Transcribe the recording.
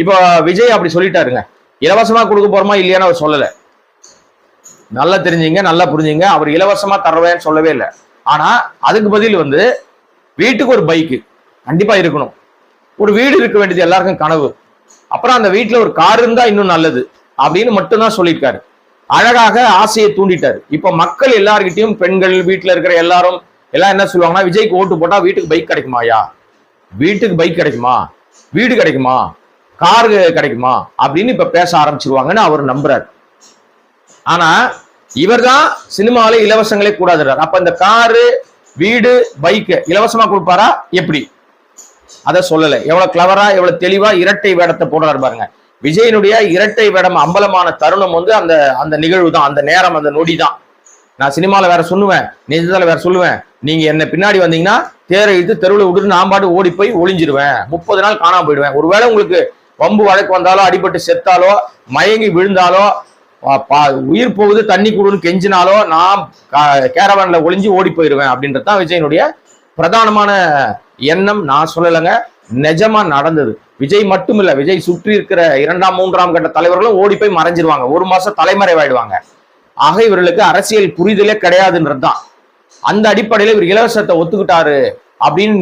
இப்போ விஜய் அப்படி சொல்லிட்டாருங்க. இலவசமா கொடுக்க போறோமா இல்லையான்னு அவர் சொல்லலை. நல்லா தெரிஞ்சுங்க நல்லா புரிஞ்சுங்க. அவர் இலவசமா தர்றவேன்னு சொல்லவே இல்லை. ஆனா அதுக்கு பதில் வந்து வீட்டுக்கு ஒரு பைக்கு. கண்டிப்பா இருக்கணும். ஒரு வீடு இருக்க வேண்டியது எல்லாருக்கும் கனவு. அப்புறம் அந்த வீட்டுல ஒரு கார் இருந்தா இன்னும் நல்லது அப்படின்னு மட்டும்தான் சொல்லியிருக்காரு. அழகாக ஆசையை தூண்டிட்டாரு. இப்ப மக்கள் எல்லார்கிட்டையும் பெண்கள் வீட்டுல இருக்கிற எல்லாரும் எல்லாம் என்ன சொல்லுவாங்கன்னா விஜய்க்கு ஓட்டு போட்டா வீட்டுக்கு பைக் கிடைக்குமாயா வீட்டுக்கு பைக் கிடைக்குமா? வீடு கிடைக்குமா? கார் கிடைக்குமா அப்படின்னு இப்ப பேச ஆரம்பிச்சிருவாங்கன்னு அவர் நம்புறாரு. ஆனா இவர்தான் சினிமாவில இலவசங்களே கூடாதுறாரு. அப்ப இந்த காரு வீடு பைக்கு இலவசமா கொடுப்பாரா? எப்படி? அத சொல்லல. எவ்வளவு கிளவரா எவ்வளவு தெளிவா இரட்டை வேடத்தை போடுறாரு பாருங்க. விஜயனுடைய இரட்டை வேடம் அம்பலமான தருணம் வந்து அந்த அந்த நிகழ்வு தான். அந்த நேரம் அந்த நொடி தான். நான் சினிமாவில் வேற சொல்லுவேன். நிஜத்துல வேற சொல்லுவேன். நீங்க என்ன பின்னாடி வந்தீங்கன்னா தேரை இழுத்து தெருவில் விட்டுட்டு நான் பாட்டு ஓடி போய் ஒளிஞ்சிருவேன். முப்பது நாள் காணாம போயிடுவேன். ஒருவேளை உங்களுக்கு வம்பு வழக்கு வந்தாலோ அடிபட்டு செத்தாலோ மயங்கி விழுந்தாலோ உயிர் போகுது தண்ணி கொடுன்னு கெஞ்சினாலோ நான் கேரவான்ல ஒளிஞ்சு ஓடி போயிடுவேன் அப்படின்றது தான் விஜயனுடைய பிரதானமான எண்ணம். நான் சொல்லலைங்க நிஜமா நடந்தது. விஜய் மட்டும் இல்ல விஜய் சுற்றி இருக்கிற இரண்டாம் மூன்றாம் கட்ட தலைவர்களும் ஓடி போய் மறைஞ்சிருவாங்க. ஒரு மாசம் தலைமறைவாயிடுவாங்க. ஆக இவர்களுக்கு அரசியல் புரிதலே கிடையாதுன்றது தான் அந்த அடிப்படையில இவர் இலவசத்தை ஒத்துக்கிட்டாரு அப்படின்னு